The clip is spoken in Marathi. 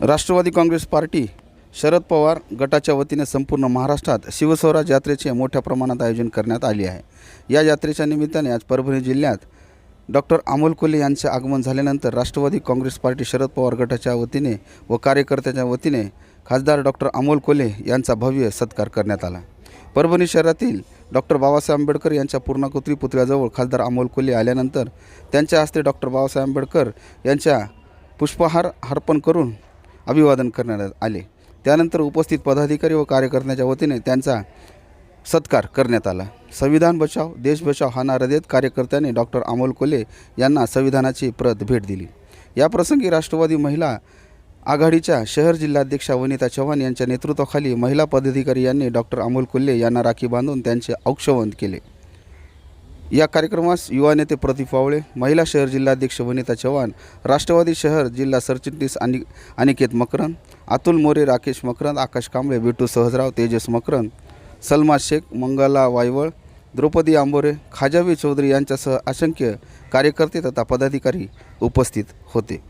राष्ट्रवादी काँग्रेस पार्टी शरद पवार गटाच्या वतीने संपूर्ण महाराष्ट्रात शिवस्वराज यात्रेचे मोठ्या प्रमाणात आयोजन करण्यात आले आहे. या यात्रेच्या निमित्ताने आज परभणी जिल्ह्यात डॉक्टर अमोल कोल्हे यांचे आगमन झाल्यानंतर राष्ट्रवादी काँग्रेस पार्टी शरद पवार गटाच्या वतीने व कार्यकर्त्याच्या वतीने खासदार डॉक्टर अमोल कोल्हे यांचा भव्य सत्कार करण्यात आला. परभणी शहरातील डॉक्टर बाबासाहेब आंबेडकर यांच्या पूर्णाकृती पुतळ्याजवळ खासदार अमोल कोल्हे आल्यानंतर त्यांच्या हस्ते डॉक्टर बाबासाहेब आंबेडकर यांच्या पुष्पहार अर्पण करून अभिवादन करण्यात आले. त्यानंतर उपस्थित पदाधिकारी व कार्यकर्त्यांच्या वतीने त्यांचा सत्कार करण्यात आला. संविधान बचाव देश बचाव हा नारा देत कार्यकर्त्यांनी डॉक्टर अमोल कोले यांना संविधानाची प्रत भेट दिली. याप्रसंगी राष्ट्रवादी महिला आघाडीच्या शहर जिल्हाध्यक्षा वनिता चव्हाण यांच्या नेतृत्वाखाली महिला पदाधिकारी यांनी डॉक्टर अमोल कोल्हे यांना राखी बांधून त्यांचे औक्षवंत केले. या कार्यक्रमास युवा नेते प्रदीप वावळे महिला शहर जिल्हाध्यक्ष वनिता चव्हाण राष्ट्रवादी शहर जिल्हा सरचिटणीस आणि अनिकेत मकरन अतुल मोरे राकेश मकरंद आकाश कांबळे बिटू सहजराव तेजस मकरंद सलमा शेख मंगला वायवळ द्रौपदी आंबोरे खाजावी चौधरी यांच्यासह असंख्य कार्यकर्ते तथा पदाधिकारी उपस्थित होते.